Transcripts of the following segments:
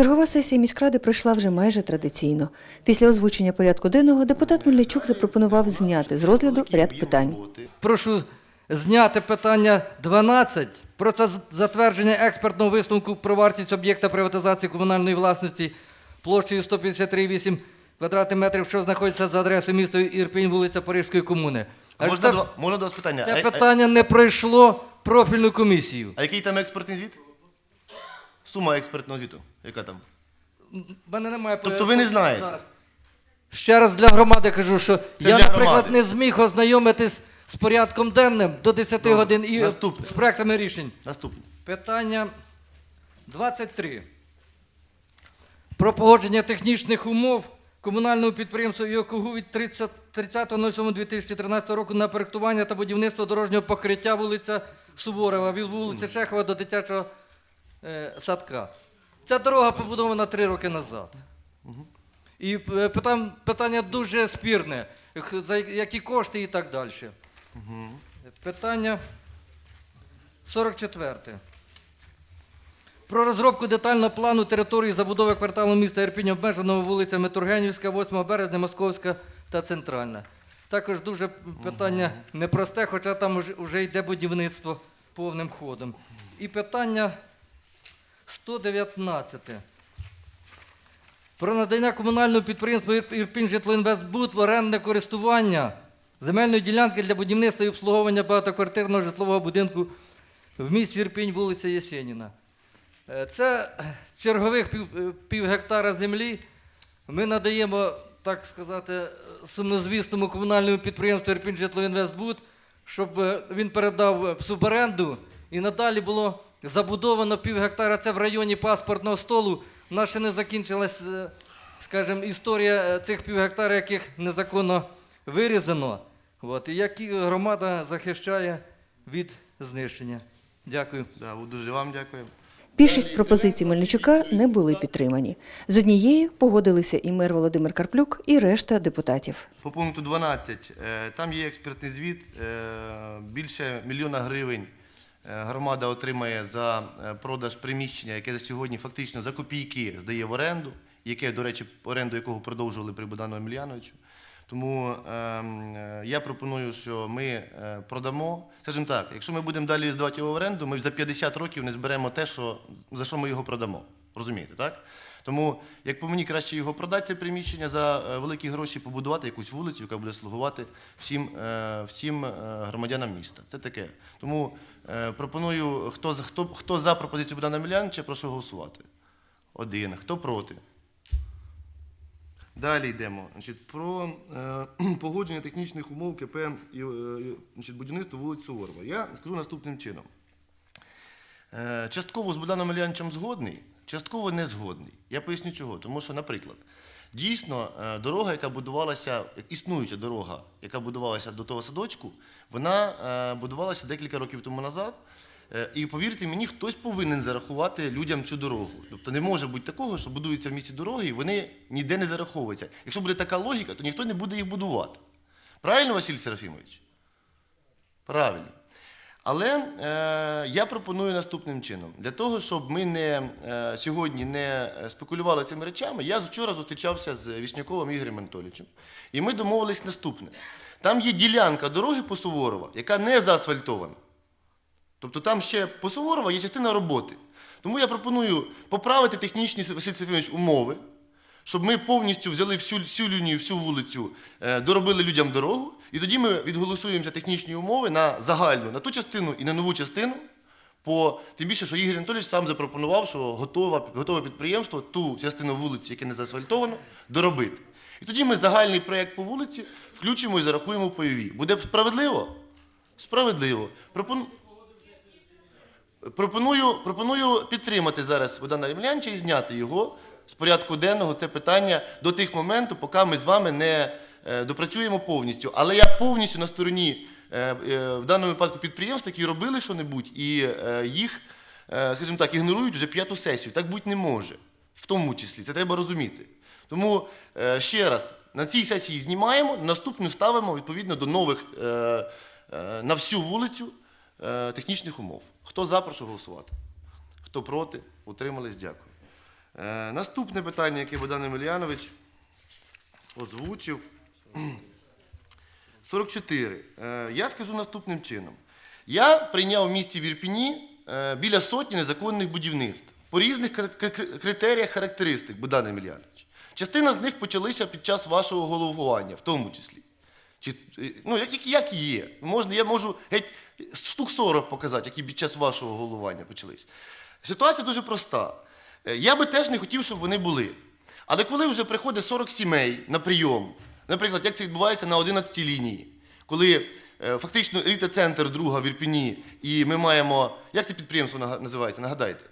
Чергова сесія міськради пройшла вже майже традиційно. Після озвучення порядку денного депутат Мельничук запропонував зняти з розгляду ряд питань. Прошу зняти питання 12 про це затвердження експертного висновку про вартість об'єкта приватизації комунальної власності площею 153,8 квадратних метрів, що знаходиться за адресою міста Ірпінь, вулиця Парижської комуни. А можна, це, до, можна до вас питання? це питання не пройшло профільну комісію. А, який там експертний звіт? Сума експертного звіту. Яка там? В мене немає Тобто ви не знаєте? Зараз. Ще раз для громади кажу, що я, для наприклад, громади. не зміг ознайомитись з порядком денним до 10 Добре. годин і Наступне. з проектами рішень. Наступне. Питання 23. Про погодження технічних умов комунального підприємства ЮКУГУ від 30 30.07.2013 року на проектування та будівництво дорожнього покриття вулиця Суворова від вулиці Чехова до дитячого садка. Ця дорога побудована три роки назад. І е, питання дуже спірне, за які кошти і так далі. Питання 44. Про розробку детального плану території забудови кварталу міста Ірпінь, обмеженого вулицями Тургенівська, 8 березня, Московська та Центральна. Також дуже питання непросте, хоча там вже йде будівництво повним ходом. І питання 119. Про надання комунального підприємства «Ір- Ірпінь Житлоінвестбуд в орендне користування земельної ділянки для будівництва і обслуговування багатоквартирного житлового будинку в місті Ірпінь, вулиця Єсеніна. Е, Це чергових пів, е, пів гектара землі. Ми надаємо, так сказати, сумнозвісному комунальному підприємству Ірпінь Житлоінвестбуд, щоб е, він передав суборенду і надалі було забудовано пів гектара. Це в районі паспортного столу. У нас ще не закінчилась, е, скажімо, історія е, цих пів гектара, яких незаконно вирізано. От, і які громада захищає від знищення. Дякую. Да, дуже вам дякую. Більшість пропозицій Мельничука не були підтримані. З однією погодилися і мер Володимир Карплюк, і решта депутатів. По пункту 12. е, Там є експертний звіт. Більше мільйона гривень громада отримає за е, продаж приміщення, яке за сьогодні фактично за копійки здає в оренду, яке, до речі, оренду якого продовжували при Богдану Емельяновичу. Тому ем, е, я пропоную, що ми е, продамо. Скажімо так, якщо ми будемо далі здавати його в оренду, ми за 50 років не зберемо те, що, за що ми його продамо. Розумієте, так? Тому, як по мені, краще його продати, це приміщення за е, великі гроші, побудувати якусь вулицю, яка буде слугувати всім, е, всім е, громадянам міста. Це таке. Тому пропоную, хто, хто, хто за пропозицію Богдана Міляновича, прошу голосувати. Один. Хто проти? Далі йдемо. Значить, про е, погодження технічних умов КП і, е, значить, будівництво вулиць Суворова. Я скажу наступним чином. Е, Частково з Богданом Мельяновичем згодний, частково не згодний. Я поясню чого. Тому що, наприклад, дійсно е, дорога, яка будувалася, існуюча дорога, яка будувалася до того садочку, вона е, будувалася декілька років тому назад. Е, І повірте мені, хтось повинен зарахувати людям цю дорогу. Тобто не може бути такого, що будуються в місті дороги, і вони ніде не зараховуються. Якщо буде така логіка, то ніхто не буде їх будувати. Правильно, Василь Серафімович? Правильно. Але е, я пропоную наступним чином: для того, щоб ми не, е, сьогодні не е, спекулювали цими речами, я вчора зустрічався з Вішняковим Ігорем Анатолійовичем, і ми домовились наступне: там є ділянка дороги по Суворова, яка не заасфальтована. Тобто там ще по Суворова є частина роботи. Тому я пропоную поправити технічні Василь Сергійович, умови, щоб ми повністю взяли всю, всю лінію, всю вулицю, е, доробили людям дорогу, і тоді ми відголосуємо за технічні умови на загальну, на ту частину і на нову частину. По, тим більше, що Ігор Анатолійович сам запропонував, що готове, готове підприємство ту частину вулиці, яка не заасфальтована, доробити. І тоді ми загальний проєкт по вулиці включимо і зарахуємо в пайові. Буде справедливо? Справедливо. Пропон... Пропоную, пропоную підтримати зараз Богдана Ємельянча і зняти його з порядку денного це питання до тих моментів, поки ми з вами не допрацюємо повністю. Але я повністю на стороні е, е, в даному випадку підприємств, які робили що-небудь, і е, їх, е, скажімо так, ігнорують вже п'яту сесію. Так бути не може. В тому числі. Це треба розуміти. Тому е, ще раз, на цій сесії знімаємо, наступну ставимо відповідно до нових е, е, на всю вулицю е, технічних умов. Хто за, прошу голосувати. Хто проти, утримались, дякую. Е, наступне питання, яке Богдан Емельянович озвучив. 44. Е, я скажу наступним чином. Я прийняв в місті Вірпіні е, біля сотні незаконних будівництв по різних кр- кр- критеріях характеристик, Богдан Емельянович. Частина з них почалися під час вашого головування, в тому числі. Чи, е, ну, як, як, є. Можна, я можу геть штук 40 показати, які під час вашого головування почались. Ситуація дуже проста. Я би теж не хотів, щоб вони були. Але коли вже приходить 40 сімей на прийом, наприклад, як це відбувається на 11 лінії, коли е, фактично еліта-центр друга в Ірпіні, і ми маємо. Як це підприємство називається? Нагадайте?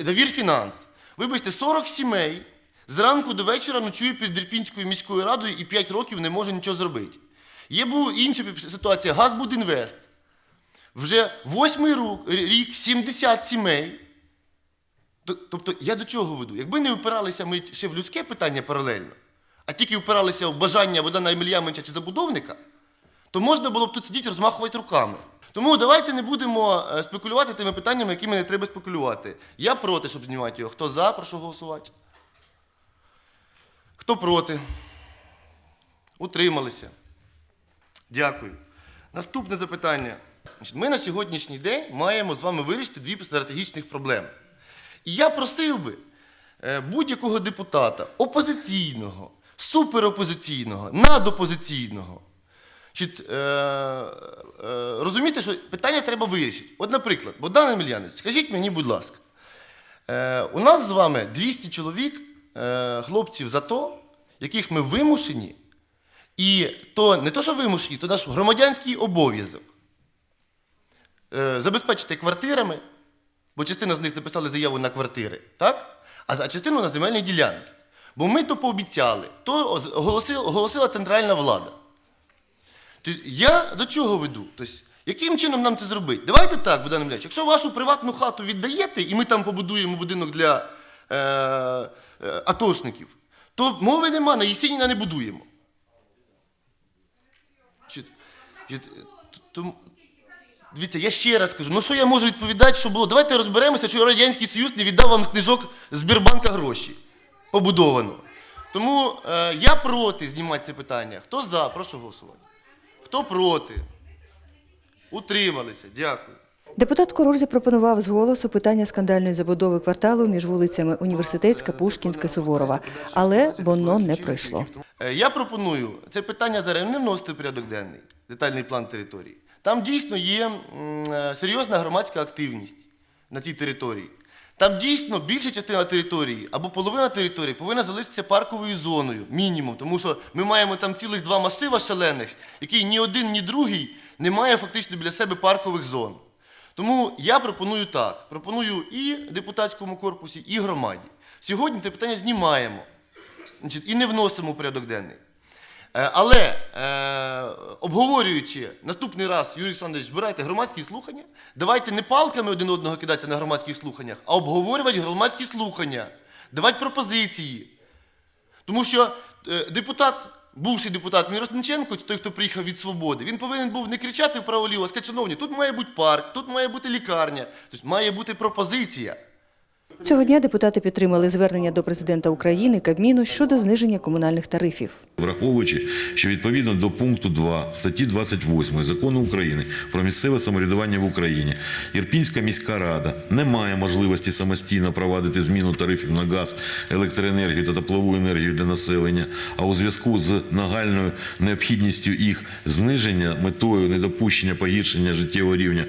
Довір фінанс. Вибачте, 40 сімей зранку до вечора ночує під Ірпінською міською радою і 5 років не може нічого зробити. Є була інша ситуація. Газбудінвест. Вже восьмий рік 70 сімей. Тобто, я до чого веду? Якби не впиралися ми ще в людське питання паралельно, а тільки впиралися в бажання Богдана Емельяновича чи забудовника, то можна було б тут сидіти розмахувати руками. Тому давайте не будемо е, спекулювати тими питаннями, якими не треба спекулювати. Я проти, щоб знімати його. Хто за, прошу голосувати. Хто проти? Утрималися. Дякую. Наступне запитання. Ми на сьогоднішній день маємо з вами вирішити дві стратегічних проблеми. І я просив би е, будь-якого депутата, опозиційного, суперопозиційного, надопозиційного, Значить, е, е, розумієте, що питання треба вирішити. От, наприклад, Богдан Емельянович, скажіть мені, будь ласка, е, у нас з вами 200 чоловік, е, хлопців за то, яких ми вимушені, і то не то, що вимушені, то наш громадянський обов'язок е, забезпечити квартирами, бо частина з них написали заяву на квартири, так? А частину на земельні ділянки. Бо ми то пообіцяли, то оголосила, центральна влада. Я до чого веду? Тобто, яким чином нам це зробити? Давайте так, Богдан Емельянович, якщо вашу приватну хату віддаєте, і ми там побудуємо будинок для е, е, атошників, то мови нема, на Єсеніна не будуємо. Дивіться, я ще раз кажу, ну що я можу відповідати, що було? Давайте розберемося, що Радянський Союз не віддав вам книжок з Бірбанка гроші побудовано. Тому е, я проти знімати це питання. Хто за, прошу голосувати. Хто проти? Утрималися. Дякую. Депутат Король запропонував з голосу питання скандальної забудови кварталу між вулицями Університетська, Пушкінська, Суворова, але воно не пройшло. Е, Я пропоную це питання зараз не вносити в порядок денний, детальний план території. Там дійсно є е, серйозна громадська активність на цій території. Там дійсно більша частина території або половина території повинна залишитися парковою зоною, мінімум, тому що ми маємо там цілих два масива шалених, які ні один, ні другий не має фактично біля себе паркових зон. Тому я пропоную так: пропоную і депутатському корпусі, і громаді. Сьогодні це питання знімаємо і не вносимо в порядок денний. Е, Але е, обговорюючи наступний раз, Юрій Олександрович, збирайте громадські слухання, давайте не палками один одного кидатися на громадських слуханнях, а обговорювати громадські слухання, давати пропозиції. Тому що е, депутат, бувший депутат Мірошниченко, той, хто приїхав від свободи, він повинен був не кричати вправо-ліво, а сказати, шановні, тут має бути парк, тут має бути лікарня, тобто має бути пропозиція. Цього дня депутати підтримали звернення до президента України Кабміну щодо зниження комунальних тарифів. Враховуючи, що відповідно до пункту 2 статті 28 закону України про місцеве самоврядування в Україні, Ірпінська міська рада не має можливості самостійно провадити зміну тарифів на газ, електроенергію та теплову енергію для населення, а у зв'язку з нагальною необхідністю їх зниження метою недопущення погіршення життєвого рівня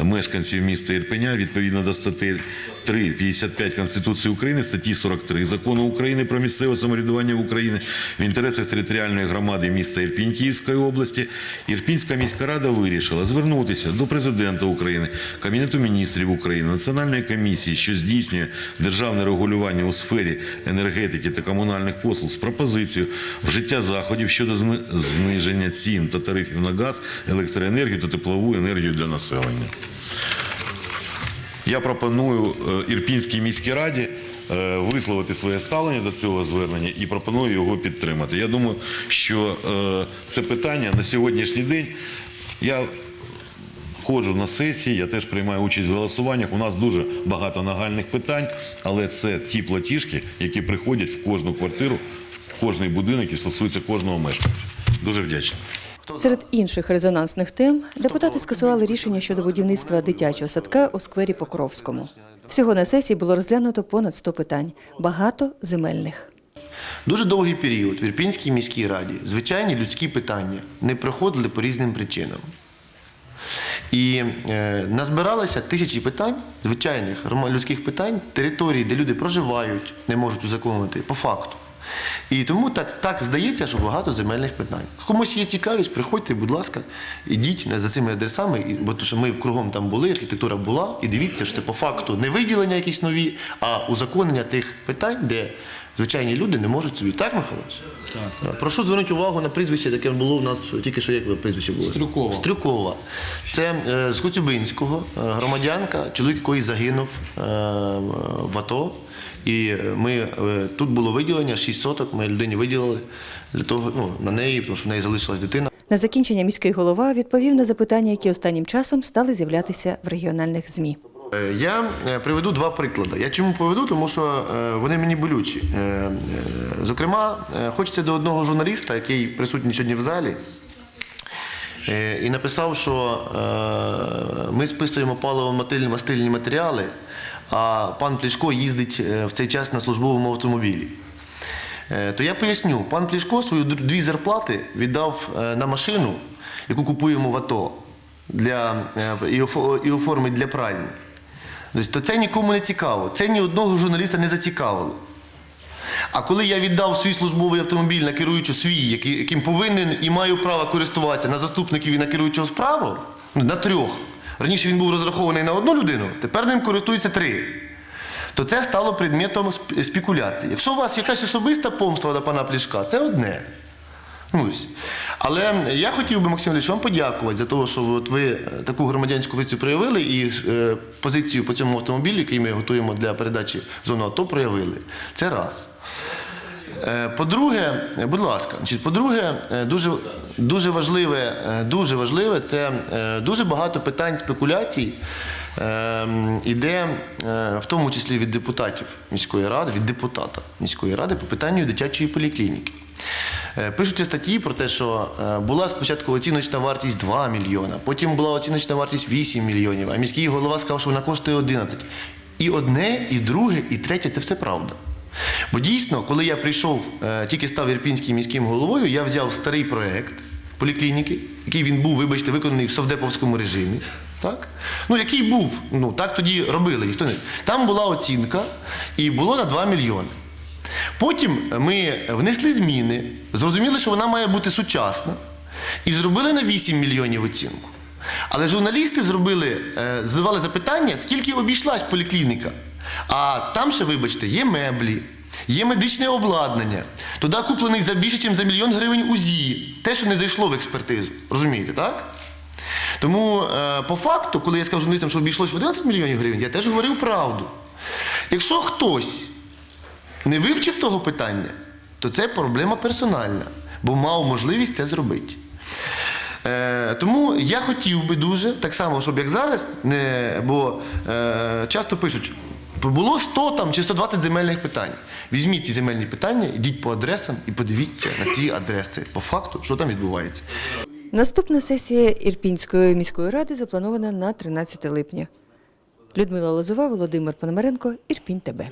мешканців міста Ірпеня відповідно до статей 3, 55 Конституції України, статті 43 Закону України про місцеве самоврядування в Україні в інтересах територіальної громади міста Ірпінь Київської області, Ірпінська міська рада вирішила звернутися до президента України, Кабінету міністрів України, Національної комісії, що здійснює державне регулювання у сфері енергетики та комунальних послуг з пропозицією вжиття заходів щодо зниження цін та тарифів на газ, електроенергію та теплову енергію для населення. Я пропоную е, Ірпінській міській раді е, висловити своє ставлення до цього звернення і пропоную його підтримати. Я думаю, що е, це питання на сьогоднішній день. Я ходжу на сесії, я теж приймаю участь в голосуваннях. У нас дуже багато нагальних питань, але це ті платіжки, які приходять в кожну квартиру, в кожний будинок і стосуються кожного мешканця. Дуже вдячний. Серед інших резонансних тем депутати скасували рішення щодо будівництва дитячого садка у сквері Покровському. Всього на сесії було розглянуто понад 100 питань, багато земельних. Дуже довгий період в Ірпінській міській раді звичайні людські питання не проходили по різним причинам. І е, назбиралося тисячі питань, звичайних людських питань, території, де люди проживають, не можуть узаконувати по факту. І тому так, так здається, що багато земельних питань. Комусь є цікавість, приходьте, будь ласка, ідіть за цими адресами, бо то, що ми кругом там були, архітектура була, і дивіться, що це по факту не виділення якісь нові, а узаконення тих питань, де звичайні люди не можуть собі. Так, Михайлович? Так. Прошу звернути увагу на прізвище, таке було у нас тільки що як прізвище було? Стрюкова. Стрюкова. Це е, з Коцюбинського, е, громадянка, чоловік якої загинув е, в АТО. І е, ми, е, тут було виділення 6 соток, ми людині виділили для того, ну, на неї, тому що в неї залишилась дитина. На закінчення міський голова відповів на запитання, які останнім часом стали з'являтися в регіональних ЗМІ. Е, Я е, приведу два приклади. Я чому приведу? Тому що е, вони мені болючі. Зокрема, хочеться до одного журналіста, який присутній сьогодні в залі, і написав, що ми списуємо паливо-мастильні матеріали, а пан Плішко їздить в цей час на службовому автомобілі. То я поясню, пан Плішко свої д- дві зарплати віддав на машину, яку купуємо в АТО для, і оформить для пральні. Тобто, то це нікому не цікаво. Це ні одного журналіста не зацікавило. А коли я віддав свій службовий автомобіль на керуючу свій, яким повинен і маю право користуватися на заступників і на керуючого справу, ну, на трьох. Раніше він був розрахований на одну людину, тепер ним користуються три. То це стало предметом спекуляції. Якщо у вас якась особиста помста до пана Плішка, це одне. Ось. Але я хотів би, Максим Ілліч, вам подякувати за те, що от ви е, таку громадянську позицію проявили і е, позицію по цьому автомобілю, який ми готуємо для передачі зону АТО, проявили. Це раз. Е, По-друге, будь ласка, по-друге, е, дуже, дуже важливе, е, дуже важливе, це е, дуже багато питань спекуляцій е, іде, в тому числі від депутатів міської ради, від депутата міської ради по питанню дитячої поліклініки. Е, Пишуться статті про те, що е, була спочатку оціночна вартість 2 мільйона, потім була оціночна вартість 8 мільйонів, а міський голова сказав, що вона коштує 11. І одне, і друге, і третє це все правда. Бо дійсно, коли я прийшов, е, тільки став Ірпінським міським головою, я взяв старий проект поліклініки, який він був, вибачте, виконаний в совдеповському режимі. Так? Ну, який був, ну так тоді робили. Ніхто не... Там була оцінка і було на 2 мільйони. Потім ми внесли зміни, зрозуміли, що вона має бути сучасна, і зробили на 8 мільйонів оцінку. Але журналісти зробили, е, задавали запитання, скільки обійшлась поліклініка. А там ще, вибачте, є меблі, є медичне обладнання. Туди куплений за більше, ніж за мільйон гривень УЗІ. Те, що не зайшло в експертизу. Розумієте, так? Тому е, по факту, коли я сказав журналістам, що обійшлось в 11 мільйонів гривень, я теж говорив правду. Якщо хтось не вивчив того питання, то це проблема персональна, бо мав можливість це зробити. Е, тому я хотів би дуже, так само, щоб як зараз, не, бо е, часто пишуть, було 100 там, чи 120 земельних питань. Візьміть ці земельні питання, йдіть по адресам і подивіться на ці адреси, по факту, що там відбувається. Наступна сесія Ірпінської міської ради запланована на 13 липня. Людмила Лозова, Володимир Пономаренко, Ірпінь ТБ.